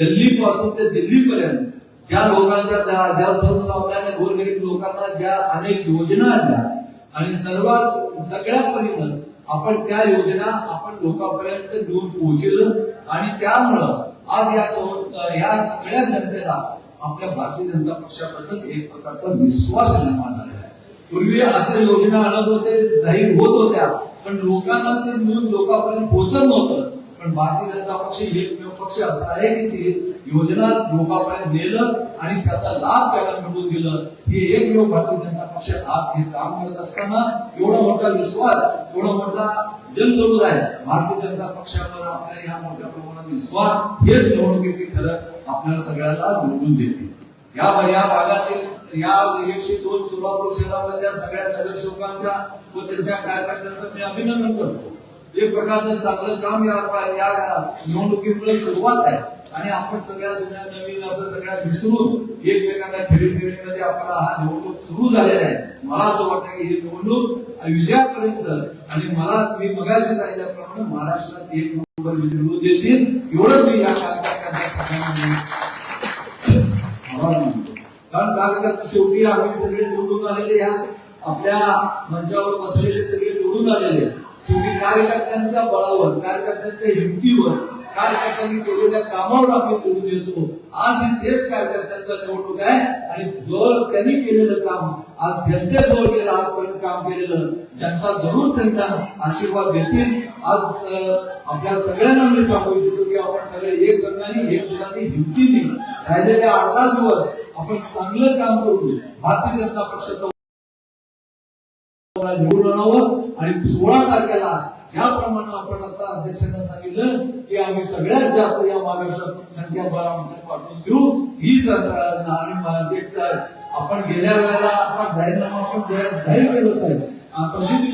गल्लीपासून ते दिल्लीपर्यंत ज्या लोकांच्या ज्या ज्या सर्वसामान्य गोरगरीब लोकांना ज्या अनेक योजना आणल्या आणि सर्वात सगळ्या परीनं आपण त्या योजना आपण लोकांपर्यंत घेऊन पोहोचलं आणि त्यामुळं आज या या सगळ्या जनतेला आपल्या भारतीय जनता पक्षाबद्दल एक प्रकारचा विश्वास निर्माण झालेला आहे. पूर्वी असे योजना आणत होते जाहीर होत होत्या पण लोकांना ते मिळून लोकांपर्यंत पोहोचत नव्हतं. पण भारतीय जनता पक्ष एकमेव पक्ष असा आहे की ते योजना लोकांपर्यंत नेलं आणि त्याचा लाभ त्याला मिळवून दिलं. हे एकमेव भारतीय जनता पक्ष आज हे काम करत असताना एवढा मोठा विश्वास एवढा मोठा जनसमुदाय भारतीय जनता पक्षावर आपल्या या मोठ्या प्रमाणात विश्वास हेच निवडणुकीचे खरं आपल्याला सगळ्यांना निवडून देते. या या भागातील या एकशे दोन सोलापूर शहरामधल्या सगळ्या नगरसेवकांच्या व त्यांच्या कार्यकर्त्यांचं मी अभिनंदन करतो. एक प्रकारचं चांगलं काम या निवडणुकीमुळे सुरुवात आहे. आणि आपण सगळ्या जुन्या नवीन असं सगळ्या विसरून एकमेकांना खेळीमेळीमध्ये आपला हा निवडणूक सुरू झालेला आहे. मला असं वाटतं की ही निवडणूक विजयापर्यंत आणि मला मी मगाशी सांगितल्याप्रमाणे महाराष्ट्रात एक नंबर निवडून देतील एवढंच मी या कारण कार्यकर्ते शेवटी आम्ही सगळे निवडून आलेले ह्या आपल्या मंचावर बसलेले सगळे निवडून आलेले आहेत. शेवटी कार्यकर्त्यांच्या बळावर कार्यकर्त्यांच्या हिमतीवर कार्यकर्त्यांनी केलेल्या कामावर आम्ही निवडून येतो आज तेच कार्यकर्त्यांचा निवडणूक आहे आणि जर त्यांनी केलेलं काम आज जनतेजवळ केलं आजपर्यंत काम केलेलं जनता जरूर त्यांना आशीर्वाद देतील. आज आपल्या सगळ्यांना मी सांगू इच्छितो की आपण सगळे एक संघाने एक गुणाने हिमतीने राहिलेले अर्धा दिवस आपण चांगलं काम करू भारतीय जनता पक्षाचा निवडून आणावं आणि सोळा तारखेला ज्याप्रमाणे आपण आता अध्यक्षांना सांगितलं की आम्ही सगळ्यात जास्त या महाराष्ट्रात संख्या बळामध्ये पाठवून देऊ. ही संस्था आणि आपण गेल्या वेळेला आता जाहीरनामा आपण जाहीर केलं साहेब. प्रसिद्धी